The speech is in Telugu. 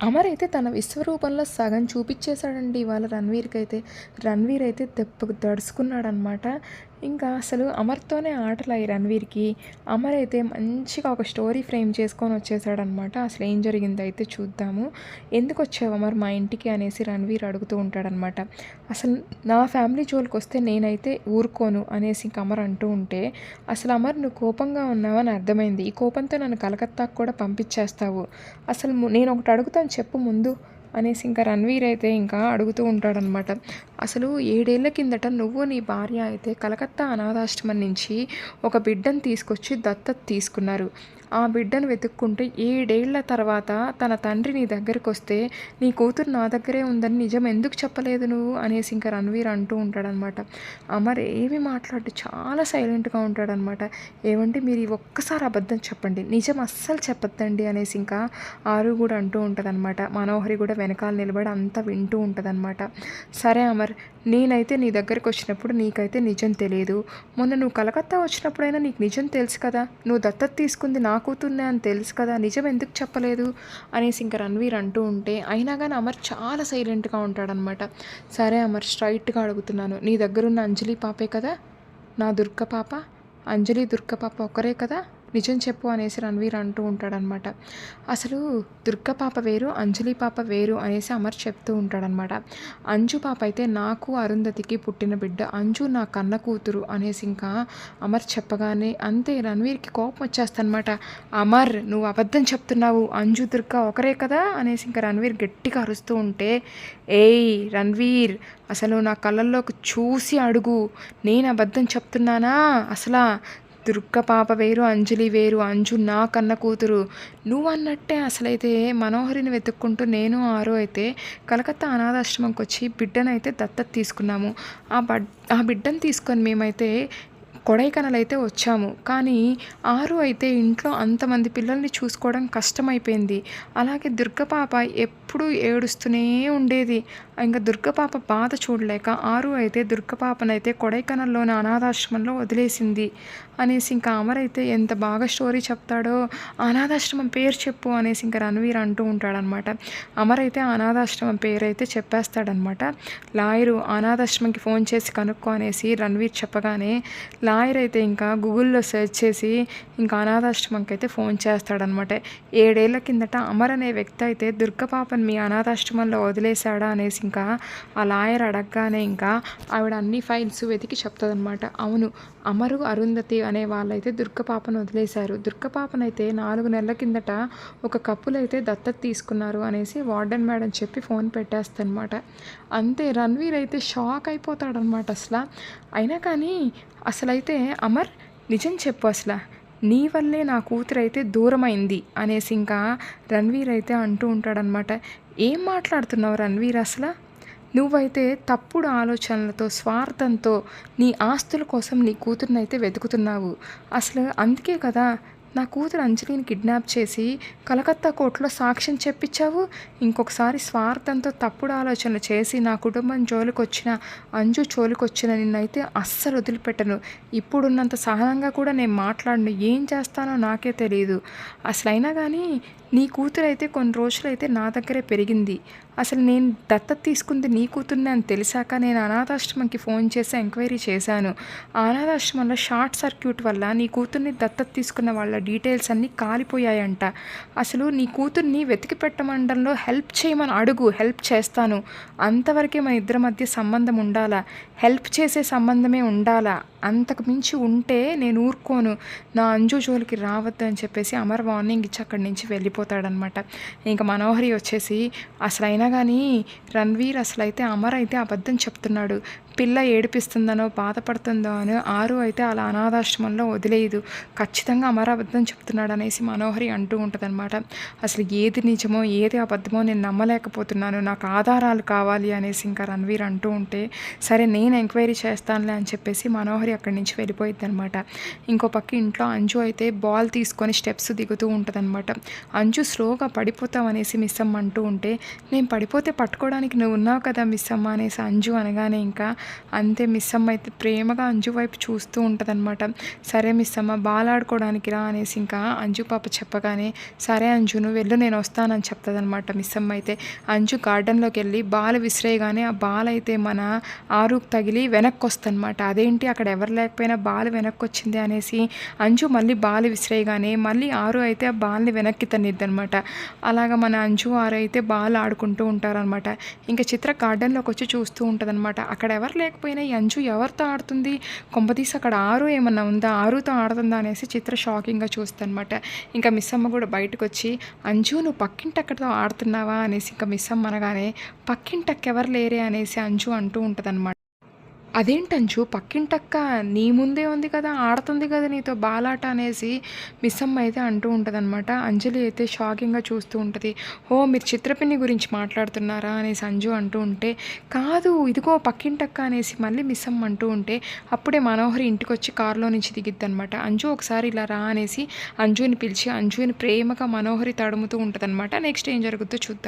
అమర్ అయితే తన విశ్వరూపంలో సగం చూపించేశాడండి ఇవాళ రణ్వీర్కి అయితే రణ్వీర్ అయితే దెబ్బకు దడుచుకున్నాడనమాట ఇంకా అసలు అమర్తోనే ఆటలు ఈ రణవీర్కి అమర్ అయితే మంచిగా ఒక స్టోరీ ఫ్రేమ్ చేసుకొని వచ్చేసాడనమాట. అసలు ఏం జరిగిందో అయితే చూద్దాము. ఎందుకు వచ్చావు అమర్ మా ఇంటికి అనేసి రణవీర్ అడుగుతూ ఉంటాడనమాట. అసలు నా ఫ్యామిలీ జోలికి వస్తే నేనైతే ఊరుకోను అనేసి ఇంక అమర్ అంటూ ఉంటే అసలు అమర్ నువ్వు కోపంగా ఉన్నావని అర్థమైంది. ఈ కోపంతో నన్ను కలకత్తాకు కూడా పంపించేస్తావు. అసలు నేను ఒకటి అడుగుతాను చెప్పు ముందు. అనేసి ఇంకా రణ్వీర్ అయితే ఇంకా అడుగుతూ ఉంటాడనమాట. అసలు ఏడేళ్ళ కిందట నువ్వు నీ భార్య అయితే కలకత్తా అనాథాశ్రమం నుంచి ఒక బిడ్డను తీసుకొచ్చి దత్తత తీసుకున్నారు. ఆ బిడ్డను వెతుక్కుంటూ ఏడేళ్ళ తర్వాత తన తండ్రి నీ దగ్గరికి వస్తే నీ కూతురు నా దగ్గరే ఉందని నిజం ఎందుకు చెప్పలేదు నువ్వు? అనేసి ఇంకా రణవీర్ అంటూ ఉంటాడనమాట. అమర్ ఏమి మాట్లాడు చాలా సైలెంట్గా ఉంటాడనమాట. ఏమంటే మీరు ఒక్కసారి అబద్ధం చెప్పండి నిజం అస్సలు చెప్పొద్దండి అనేసి ఇంకా ఆరు కూడా అంటూ ఉంటుందన్నమాట మనోహరి కూడా వెనకాల నిలబడి అంతా వింటూ ఉంటుందన్నమాట సరే అమర్ నేనైతే నీ దగ్గరికి వచ్చినప్పుడు నీకైతే నిజం తెలియదు. మొన్న నువ్వు కలకత్తా వచ్చినప్పుడైనా నీకు నిజం తెలుసు కదా? నువ్వు దత్తత తీసుకుంది నా కూతుర్నే అని తెలుసు కదా? నిజం ఎందుకు చెప్పలేదు? అనేసి ఇంకా రణ్వీర్ అంటూ ఉంటే అయినా కానీ అమర్ చాలా సైలెంట్గా ఉంటాడనమాట. సరే అమర్ స్ట్రైట్గా అడుగుతున్నాను. నీ దగ్గరున్న అంజలి పాపే కదా? నా దుర్గ పాప? అంజలి దుర్గ పాప ఒక్కరే కదా? నిజం చెప్పు అనేసి రణ్వీర్ అంటూ ఉంటాడనమాట. అసలు దుర్గ పాప వేరు అంజలి పాప వేరు అనేసి అమర్ చెప్తూ ఉంటాడనమాట. అంజు పాప అయితే నాకు అరుంధతికి పుట్టిన బిడ్డ అంజు నా కన్న కూతురు అనేసి ఇంకా అమర్ చెప్పగానే అంతే రణ్వీర్కి కోపం వచ్చేస్తనమాట అమర్ నువ్వు అబద్ధం చెప్తున్నావు అంజు దుర్గ ఒకరే కదా అనేసి ఇంకా రణ్వీర్ గట్టిగా అరుస్తూ ఉంటే ఏయ్ రణ్వీర్ అసలు నా కళ్ళల్లోకి చూసి అడుగు నేను అబద్ధం చెప్తున్నానా? అసలా దుర్గ పాప వేరు అంజలి వేరు అంజు నా కన్న కూతురు. నువ్వు అన్నట్టే అసలైతే మనోహరిని వెతుక్కుంటూ నేను ఆరో అయితే కలకత్తా అనాథాశ్రమంకి వచ్చి బిడ్డనైతే దత్తత తీసుకున్నాము. ఆ బడ్ ఆ బిడ్డను తీసుకొని మేమైతే కొడైకనల్ అయితే వచ్చాము. కానీ ఆరు అయితే ఇంట్లో అంతమంది పిల్లల్ని చూసుకోవడం కష్టమైపోయింది. అలాగే దుర్గ పాప ఎప్పుడూ ఏడుస్తూనే ఉండేది. ఇంకా దుర్గ పాప బాధ చూడలేక ఆరు అయితే దుర్గ పాపనైతే కొడైకెనాల్లోని అనాథాశ్రమంలో వదిలేసింది. అనేసి ఇంకా అమరైతే ఎంత బాగా స్టోరీ చెప్తాడో అనాథాశ్రమం పేరు చెప్పు అనేసి ఇంకా రణవీర్ అంటూ ఉంటాడనమాట. అమరైతే అనాథాశ్రమం పేరు అయితే చెప్పేస్తాడనమాట. లాయరు అనాథాశ్రమంకి ఫోన్ చేసి కనుక్కో అనేసి రణవీర్ చెప్పగానే లాయర్ అయితే ఇంకా గూగుల్లో సెర్చ్ చేసి ఇంకా అనాథాశ్రమంకి అయితే ఫోన్ చేస్తాడనమాట. ఏడేళ్ళ కిందట అమర్ అనే వ్యక్తి అయితే దుర్గపాపను మీ అనాథాశ్రమంలో వదిలేశాడా అనేసి ఇంకా ఆ లాయర్ అడగగానే ఇంకా ఆవిడ అన్ని ఫైల్స్ వెతికి చెప్తుందనమాట అవును అమరు అరుంధతి అనే వాళ్ళైతే దుర్గ పాపను వదిలేశారు. దుర్గ పాపనైతే నాలుగు నెలల కిందట ఒక కప్పులు అయితే దత్తత తీసుకున్నారు అనేసి వార్డెన్ మేడం చెప్పి ఫోన్ పెట్టేస్తానమాట అంతే రణ్వీర్ అయితే షాక్ అయిపోతాడనమాట అసలు. అయినా కానీ అసలైతే అమర్ నిజం చెప్పు అసలు. నీ వల్లే నా కూతురు అయితే దూరమైంది అనేసి ఇంకా రణ్వీర్ అయితే అంటూ ఉంటాడనమాట ఏం మాట్లాడుతున్నావు రణ్వీర్ అసలు? నువ్వైతే తప్పుడు ఆలోచనలతో స్వార్థంతో నీ ఆస్తుల కోసం నీ కూతురునైతే వెతుకుతున్నావు. అసలు అందుకే కదా నా కూతురు అంజలిని కిడ్నాప్ చేసి కలకత్తా కోర్టులో సాక్ష్యం చెప్పించావు? ఇంకొకసారి స్వార్థంతో తప్పుడు ఆలోచనలు చేసి నా కుటుంబం జోలికొచ్చిన అంజు జోలికి వచ్చిన నిన్నైతే అస్సలు వదిలిపెట్టను. ఇప్పుడున్నంత సహనంగా కూడా నేను మాట్లాడను. ఏం చేస్తానో నాకే తెలియదు అసలైనా కానీ నీ కూతురు అయితే కొన్ని రోజులైతే నా దగ్గరే పెరిగింది. అసలు నేను దత్తత తీసుకుంది నీ కూతుర్ని అని తెలిసాక నేను అనాథాశ్రమంకి ఫోన్ చేసి ఎంక్వైరీ చేశాను. అనాథాశ్రమంలో షార్ట్ సర్క్యూట్ వల్ల నీ కూతుర్ని దత్తత తీసుకున్న వాళ్ళ డీటెయిల్స్ అన్నీ కాలిపోయాయంట. అసలు నీ కూతుర్ని వెతికి పెట్టమండంలో హెల్ప్ చేయమని అడుగు హెల్ప్ చేస్తాను. అంతవరకే మన ఇద్దరి మధ్య సంబంధం ఉండాలా? హెల్ప్ చేసే సంబంధమే ఉండాలా? అంతకు మించి ఉంటే నేను ఊరుకోను. నా అంజు జోలికి రావద్దు అని చెప్పేసి అమర్ వార్నింగ్ ఇచ్చి అక్కడి నుంచి వెళ్ళిపోతాడనమాట ఇంకా మనోహరి వచ్చేసి అసలైనా కానీ రణ్వీర్ అసలైతే అమర్ అయితే అబద్ధం చెప్తున్నాడు. పిల్ల ఏడిపిస్తుందనో బాధపడుతుందో అని ఆరు అయితే అలా అనాథాశ్రమంలో వదిలేయదు. ఖచ్చితంగా అమరాబద్ధం చెప్తున్నాడు అనేసి మనోహరి అంటూ ఉంటుందన్నమాట. అసలు ఏది నిజమో ఏది అబద్ధమో నేను నమ్మలేకపోతున్నాను. నాకు ఆధారాలు కావాలి అనేసి ఇంకా రణవీర్ అంటూ ఉంటే సరే నేను ఎంక్వైరీ చేస్తానులే అని చెప్పేసి మనోహరి అక్కడి నుంచి వెళ్ళిపోయింది అనమాట ఇంకో పక్క ఇంట్లో అంజు అయితే బాల్ తీసుకొని స్టెప్స్ దిగుతూ ఉంటుందన్నమాట. అంజు స్లోగా పడిపోతాం అనేసి మిస్ అమ్మ అంటూ ఉంటే నేను పడిపోతే పట్టుకోవడానికి నువ్వు ఉన్నావు కదా మిస్ అమ్మ అనేసి అంజు అనగానే ఇంకా అంతే మిస్ అమ్మ అయితే ప్రేమగా అంజు వైపు చూస్తూ ఉంటుందన్నమాట. సరే మిస్ అమ్మ బాల్ రా అనేసి ఇంకా అంజు పాప చెప్పగానే సరే అంజు నువ్వు వెళ్ళు నేను వస్తానని చెప్తుందనమాట మిస్ అమ్మ అయితే. అంజు గార్డెన్లోకి వెళ్ళి బాల్ విసిరేయగానే ఆ బాల్ అయితే మన ఆరుకు తగిలి వెనక్కి వస్తుందన్నమాట అదేంటి అక్కడ ఎవరు లేకపోయినా బాల్ వెనక్కి వచ్చింది అనేసి అంజు మళ్ళీ బాల్ విసిరేయగానే మళ్ళీ ఆరు అయితే ఆ బాల్ని వెనక్కి తన్నిద్దనమాట అలాగ మన అంజు ఆరు అయితే బాల్ ఆడుకుంటూ ఉంటారనమాట ఇంకా చిత్ర గార్డెన్లోకి వచ్చి చూస్తూ ఉంటుందన్నమాట. అక్కడ ఎవరు లేకపోయినా ఈ అంజు ఎవరితో ఆడుతుంది? కొంపతీసి అక్కడ ఆరు ఏమన్నా ఉందా? ఆరుతో ఆడుతుందా అనేసి చిత్ర షాకింగ్గా చూస్తుందన్నమాట. ఇంకా మిస్ అమ్మ కూడా బయటకు వచ్చి అంజు నువ్వు పక్కింటి అక్కడితో ఆడుతున్నావా? అనేసి ఇంకా మిస్ అమ్మ అనగానే పక్కింటక్క ఎవరు లేరే? అనేసి అంజు అంటూ ఉంటుందన్నమాట. అదేంటంచు పక్కింటక్క నీ ముందే ఉంది కదా ఆడుతుంది కదా నీతో బాలాట అనేసి మిస్సమ్మ అయితే అంటూ ఉంటుందన్నమాట. అంజలి అయితే షాకింగ్గా చూస్తూ ఉంటుంది. ఓ మీరు చిత్రపిన్ని గురించి మాట్లాడుతున్నారా? అనేసి అంజు అంటూ ఉంటే కాదు ఇదిగో పక్కింటక్క అనేసి మళ్ళీ మిస్సమ్మ అంటూ ఉంటే అప్పుడే మనోహరి ఇంటికి వచ్చి కారులో నుంచి దిగిద్ది అనమాట అంజు ఒకసారి ఇలా రా అనేసి అంజుని పిలిచి అంజుని ప్రేమగా మనోహరి తడుముతూ ఉంటుందన్నమాట. నెక్స్ట్ ఏం జరుగుతుందో చూద్దాం.